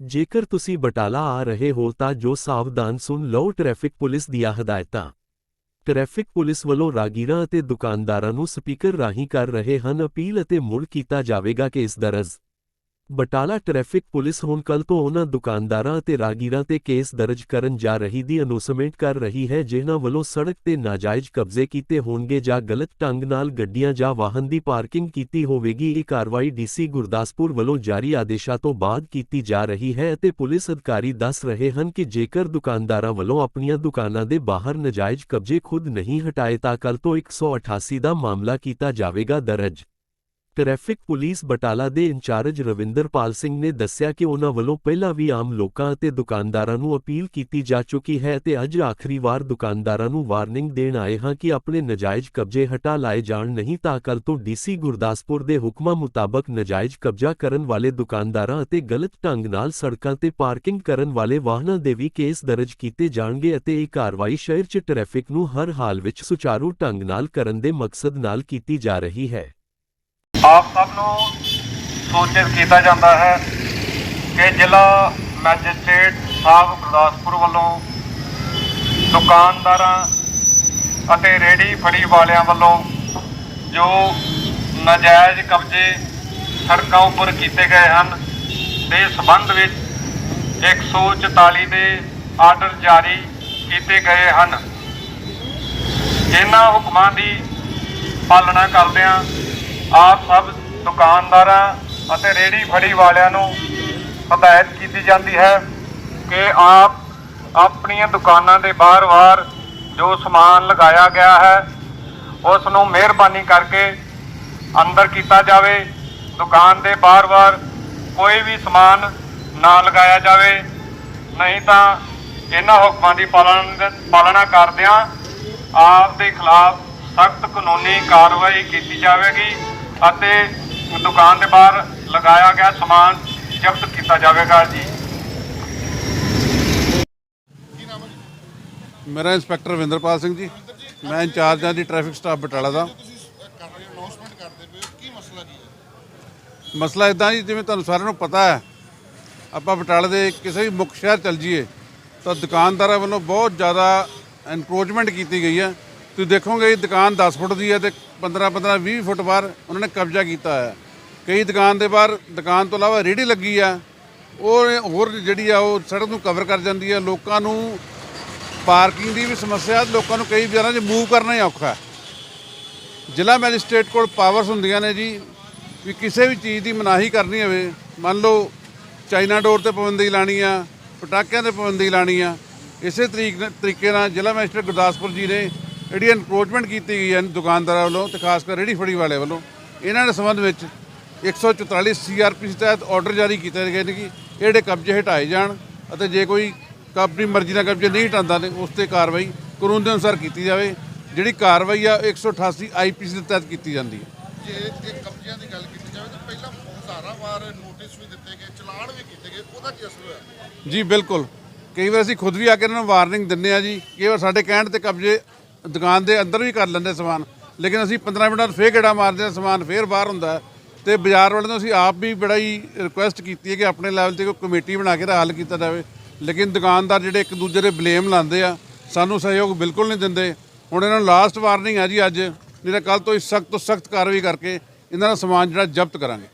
ਜੇਕਰ ਤੁਸੀਂ ਬਟਾਲਾ ਆ ਰਹੇ ਹੋ ਤਾਂ ਜੋ ਸਾਵਧਾਨ ਸੁਣ ਲਓ ਟ੍ਰੈਫਿਕ ਪੁਲਿਸ ਦੀਆਂ ਹਦਾਇਤਾਂ। ਟ੍ਰੈਫਿਕ ਪੁਲਿਸ ਵੱਲੋਂ ਰਾਗੀਰਾਂ ਅਤੇ ਦੁਕਾਨਦਾਰਾਂ ਨੂੰ ਸਪੀਕਰ ਰਾਹੀਂ ਕਰ ਰਹੇ ਹਨ ਅਪੀਲ ਅਤੇ ਮੁੜ ਕੀਤਾ ਜਾਵੇਗਾ ਕਿ ਇਸ ਦਰਜ। ਬਟਾਲਾ ਟ੍ਰੈਫਿਕ ਪੁਲਿਸ ਹੁਣ ਕੱਲ ਤੋਂ ਉਹਨਾਂ ਦੁਕਾਨਦਾਰਾਂ ਅਤੇ ਰਾਗੀਰਾਂ ਤੇ ਕੇਸ ਦਰਜ ਕਰਨ ਜਾ ਰਹੀ ਦੀ ਅਨੌਂਸਮੈਂਟ ਕਰ ਰਹੀ ਹੈ, ਜਿਨ੍ਹਾਂ ਵੱਲੋਂ ਸੜਕ ਤੇ ਨਾਜਾਇਜ਼ ਕਬਜ਼ੇ ਕੀਤੇ ਹੋਣਗੇ ਜਾਂ ਗਲਤ ਢੰਗ ਨਾਲ ਗੱਡੀਆਂ ਜਾਂ ਵਾਹਨ ਦੀ ਪਾਰਕਿੰਗ ਕੀਤੀ ਹੋਵੇਗੀ। ਇਹ ਕਾਰਵਾਈ ਡੀਸੀ ਗੁਰਦਾਸਪੁਰ ਵੱਲੋਂ ਜਾਰੀ ਆਦੇਸ਼ਾਂ ਤੋਂ ਬਾਅਦ ਕੀਤੀ ਜਾ ਰਹੀ ਹੈ ਅਤੇ ਪੁਲਿਸ ਅਧਿਕਾਰੀ ਦੱਸ ਰਹੇ ਹਨ ਕਿ ਜੇਕਰ ਦੁਕਾਨਦਾਰਾਂ ਵੱਲੋਂ ਆਪਣੀਆਂ ਦੁਕਾਨਾਂ ਦੇ ਬਾਹਰ ਨਾਜਾਇਜ਼ ਕਬਜ਼ੇ ਖੁਦ ਨਹੀਂ ਹਟਾਏ ਤਾਂ ਕੱਲ ਤੋਂ 188 ਦਾ ਮਾਮਲਾ ਕੀਤਾ ਜਾਵੇਗਾ। ਦਰਜ ਟ੍ਰੈਫਿਕ ਪੁਲਿਸ ਬਟਾਲਾ ਦੇ ਇੰਚਾਰਜ ਰਵਿੰਦਰਪਾਲ ਸਿੰਘ ਨੇ ਦੱਸਿਆ ਕਿ ਉਹਨਾਂ ਵੱਲੋਂ ਪਹਿਲਾਂ ਵੀ ਆਮ ਲੋਕਾਂ ਅਤੇ ਦੁਕਾਨਦਾਰਾਂ ਨੂੰ ਅਪੀਲ ਕੀਤੀ ਜਾ ਚੁੱਕੀ ਹੈ ਤੇ ਅੱਜ ਆਖਰੀ ਵਾਰ ਦੁਕਾਨਦਾਰਾਂ ਨੂੰ ਵਾਰਨਿੰਗ ਦੇਣ ਆਏ ਹਾਂ ਕਿ ਆਪਣੇ ਨਜਾਇਜ਼ ਕਬਜ਼ੇ ਹਟਾ ਲਾਏ ਜਾਣ ਨਹੀਂ ਤਾਂ ਕੱਲ ਤੋਂ ਡੀਸੀ ਗੁਰਦਾਸਪੁਰ ਦੇ ਹੁਕਮਾਂ ਮੁਤਾਬਕ ਨਜਾਇਜ਼ ਕਬਜ਼ਾ ਕਰਨ ਵਾਲੇ ਦੁਕਾਨਦਾਰਾਂ ਅਤੇ ਗਲਤ ਢੰਗ ਨਾਲ ਸੜਕਾਂ ਤੇ ਪਾਰਕਿੰਗ ਕਰਨ ਵਾਲੇ ਵਾਹਨਾਂ ਦੇ ਵੀ ਕੇਸ ਦਰਜ ਕੀਤੇ ਜਾਣਗੇ ਅਤੇ ਇਹ ਕਾਰਵਾਈ ਸ਼ਹਿਰ 'ਚ ਟ੍ਰੈਫਿਕ ਨੂੰ ਹਰ ਹਾਲ ਵਿੱਚ ਸੁਚਾਰੂ ਢੰਗ ਨਾਲ ਕਰਨ ਦੇ ਮਕਸਦ ਨਾਲ ਕੀਤੀ ਜਾ ਰਹੀ ਹੈ। ਆਪ ਸਭ ਨੂੰ ਸੂਚਿਤ ਕੀਤਾ ਜਾਂਦਾ ਹੈ ਕਿ ਜ਼ਿਲ੍ਹਾ ਮੈਜਿਸਟ੍ਰੇਟ ਸਾਹਿਬ ਗੁਰਦਾਸਪੁਰ ਵੱਲੋਂ ਦੁਕਾਨਦਾਰਾਂ ਅਤੇ ਰੇੜੀ ਫੜੀ ਵਾਲਿਆਂ ਵੱਲੋਂ ਜੋ ਨਾਜਾਇਜ਼ ਕਬਜ਼ੇ ਸੜਕਾਂ ਉੱਪਰ ਕੀਤੇ ਗਏ ਹਨ, ਦੇ ਸਬੰਧ ਵਿੱਚ 144 ਦੇ ਆਰਡਰ ਜਾਰੀ ਕੀਤੇ ਗਏ ਹਨ। ਇਹਨਾਂ ਹੁਕਮਾਂ ਦੀ ਪਾਲਣਾ ਕਰਦਿਆਂ ਆਪ ਸਭ ਦੁਕਾਨਦਾਰਾਂ ਅਤੇ ਰੇੜੀ ਫੜੀ ਵਾਲਿਆਂ ਨੂੰ ਹਦਾਇਤ ਕੀਤੀ ਜਾਂਦੀ ਹੈ ਕਿ ਆਪ ਆਪਣੀਆਂ ਦੁਕਾਨਾਂ ਦੇ ਬਾਹਰ-ਬਾਹਰ ਜੋ ਸਮਾਨ ਲਗਾਇਆ ਗਿਆ ਹੈ, ਉਸ ਨੂੰ ਮਿਹਰਬਾਨੀ ਕਰਕੇ ਅੰਦਰ ਕੀਤਾ ਜਾਵੇ। ਦੁਕਾਨ ਦੇ ਬਾਹਰ-ਬਾਹਰ ਕੋਈ ਵੀ ਸਮਾਨ ਨਾ ਲਗਾਇਆ ਜਾਵੇ। ਨਹੀਂ ਤਾਂ ਇਹਨਾਂ ਹੁਕਮਾਂ ਦੀ ਪਾਲਣਾ ਪਾਲਣਾ ਕਰਦਿਆਂ ਆਪ ਦੇ ਖਿਲਾਫ ਸਖਤ ਕਾਨੂੰਨੀ ਕਾਰਵਾਈ ਕੀਤੀ ਜਾਵੇਗੀ। ਅਤੇ ਦੁਕਾਨ ਦੇ ਬਾਹਰ ਲਗਾਇਆ ਗਿਆ ਸਮਾਨ ਜ਼ਬਤ ਕੀਤਾ ਜਾਵੇਗਾ ਜੀ। ਮੇਰਾ ਇੰਸਪੈਕਟਰ ਰਵਿੰਦਰਪਾਲ ਸਿੰਘ ਜੀ। ਮੈਂ ਇੰਚਾਰਜ ਹਾਂ ਜੀ ਟ੍ਰੈਫਿਕ ਸਟਾਫ ਬਟਾਲਾ ਦਾ। ਕਰ ਰਹੇ ਅਨਾਉਂਸਮੈਂਟ ਕਰਦੇ ਪਏ ਹੋ, ਕੀ ਮਸਲਾ ਕੀ ਹੈ ਮਸਲਾ ਇਦਾਂ ਜੀ ਜਿਵੇਂ ਤੁਹਾਨੂੰ ਸਾਰਿਆਂ ਨੂੰ ਪਤਾ ਹੈ ਆਪਾਂ ਬਟਾਲੇ ਦੇ ਕਿਸੇ ਵੀ ਮੁੱਖ ਸ਼ਹਿਰ ਚਲ ਜਾਈਏ ਤਾਂ ਦੁਕਾਨਦਾਰਾਂ ਵੱਲੋਂ ਬਹੁਤ ਜ਼ਿਆਦਾ ਐਨਕਰੋਚਮੈਂਟ ਕੀਤੀ ਗਈ ਹੈ। ਤੁਸੀਂ ਦੇਖੋਗੇ ਇਹ ਦੁਕਾਨ 10 ਫੁੱਟ ਦੀ ਹੈ ਤੇ 15 15 20 ਫੁੱਟ ਬਾਹਰ ਉਹਨਾਂ ਨੇ ਕਬਜ਼ਾ ਕੀਤਾ ਹੈ। ਕਈ ਦੁਕਾਨ ਦੇ ਬਾਹਰ ਦੁਕਾਨ ਤੋਂ ਇਲਾਵਾ ਰੇਹੜੀ ਲੱਗੀ ਆ। ਉਹ ਹੋਰ ਜਿਹੜੀ ਆ, ਉਹ ਸੜਕ ਨੂੰ ਕਵਰ ਕਰ ਜਾਂਦੀ ਹੈ ਲੋਕਾਂ ਨੂੰ ਪਾਰਕਿੰਗ ਦੀ ਵੀ ਸਮੱਸਿਆ ਲੋਕਾਂ ਨੂੰ ਕਈ ਵਿਚਾਰਾਂ 'ਚ ਮੂਵ ਕਰਨਾ ਹੀ ਔਖਾ ਜ਼ਿਲ੍ਹਾ ਮੈਜਿਸਟ੍ਰੇਟ ਕੋਲ ਪਾਵਰਸ ਹੁੰਦੀਆਂ ਨੇ ਜੀ, ਵੀ ਕਿਸੇ ਵੀ ਚੀਜ਼ ਦੀ ਮਨਾਹੀ ਕਰਨੀ ਹੋਵੇ, ਮੰਨ ਲਓ ਚਾਈਨਾ ਡੋਰ ਤੇ ਪਾਬੰਦੀ ਲਾਣੀ ਆ, ਪਟਾਕਿਆਂ ਤੇ ਪਾਬੰਦੀ ਲਾਣੀ ਆ, ਇਸੇ ਤਰੀਕ, ਤਰੀਕੇ ਨਾਲ ਜ਼ਿਲ੍ਹਾ ਮੈਜਿਸਟ੍ਰੇਟ ਗੁਰਦਾਸਪੁਰ ਜੀ ਨੇ ਜਿਹੜੀ ਐਨਕਰੋਚਮੈਂਟ ਕੀਤੀ ਗਈ ਹੈ ਦੁਕਾਨਦਾਰਾਂ ਵੱਲੋਂ ਤੇ ਖਾਸ ਕਰ ਰੇਹੜੀ ਫੜੀ ਵਾਲੇ ਵੱਲੋਂ ਇਹਨਾਂ ਦੇ ਸੰਬੰਧ ਵਿੱਚ 144 ਸੀਆਰਪੀ ਤਹਿਤ ਆਰਡਰ ਜਾਰੀ ਕੀਤੇ ਗਏ ਨੇ ਕਿ ਜਿਹੜੇ ਕਬਜ਼ੇ ਹਟਾਏ ਜਾਣ ਅਤੇ ਜੇ ਕੋਈ ਆਪਣੀ ਮਰਜ਼ੀ ਨਾਲ ਕਬਜ਼ੇ ਨਹੀਂ ਹਟਾਉਂਦਾ ਤੇ ਉਸ ਤੇ ਕਾਰਵਾਈ ਕਾਨੂੰਨ ਦੇ ਅਨੁਸਾਰ ਕੀਤੀ ਜਾਵੇ ਜਿਹੜੀ ਕਾਰਵਾਈ ਆ 188 ਆਈਪੀਸੀ ਦੇ ਤਹਿਤ ਕੀਤੀ ਜਾਂਦੀ ਹੈ। ਜੇ ਇਹ ਕਬਜ਼ਿਆਂ ਦੀ ਗੱਲ ਕੀਤੀ ਜਾਵੇ ਤਾਂ ਪਹਿਲਾਂ ਹਜ਼ਾਰਾਂ ਵਾਰ ਨੋਟਿਸ ਵੀ ਦਿੱਤੇ ਗਏ ਚਲਾਨ ਵੀ ਕੀਤੇ ਗਏ ਉਹਦਾ ਕੀ ਅਸਰ ਹੋਇਆ? ਜੀ ਬਿਲਕੁਲ। ਕਈ ਵਾਰ ਅਸੀਂ ਖੁਦ ਵੀ ਆ ਕੇ ਇਹਨਾਂ ਨੂੰ ਵਾਰਨਿੰਗ ਦਿੰਨੇ ਆ ਜੀ ਕਈ ਵਾਰ ਸਾਡੇ ਕਹਿਣ ਤੇ ਕਬਜ਼ੇ ਦੁਕਾਨ ਦੇ ਅੰਦਰ ਵੀ ਕਰ ਲੈਂਦੇ ਸਮਾਨ, ਲੇਕਿਨ ਅਸੀਂ 15 ਮਿੰਟਾਂ ਬਾਅਦ ਫੇਰ ਗੇੜਾ ਮਾਰਦੇ ਹਾਂ, ਸਮਾਨ ਫੇਰ ਬਾਹਰ ਹੁੰਦਾ ਹੈ। ਤੇ ਬਾਜ਼ਾਰ ਵਾਲਿਆਂ ਨੂੰ ਅਸੀਂ ਆਪ ਵੀ ਬੜਾ ਹੀ ਰਿਕੁਐਸਟ ਕੀਤੀ ਹੈ ਕਿ ਆਪਣੇ ਲੈਵਲ ਤੇ ਕੋਈ ਕਮੇਟੀ ਬਣਾ ਕੇ ਦਾ ਹੱਲ ਕੀਤਾ ਜਾਵੇ। ਲੇਕਿਨ ਦੁਕਾਨਦਾਰ ਜਿਹੜੇ ਇੱਕ ਦੂਜੇ ਦੇ ਬਲੇਮ ਲਾਉਂਦੇ ਆ, ਸਾਨੂੰ ਸਹਿਯੋਗ ਬਿਲਕੁਲ ਨਹੀਂ ਦਿੰਦੇ। ਹੁਣ ਇਹਨਾਂ ਨੂੰ ਲਾਸਟ ਵਾਰਨਿੰਗ ਹੈ ਜੀ ਅੱਜ ਨਹੀਂ ਤਾਂ ਕੱਲ ਤੋਂ ਹੀ ਸਖਤ ਤੋਂ ਸਖਤ ਕਾਰਵਾਈ ਕਰਕੇ ਇਹਨਾਂ ਦਾ ਸਮਾਨ ਜਿਹੜਾ ਜ਼ਬਤ ਕਰਾਂਗੇ।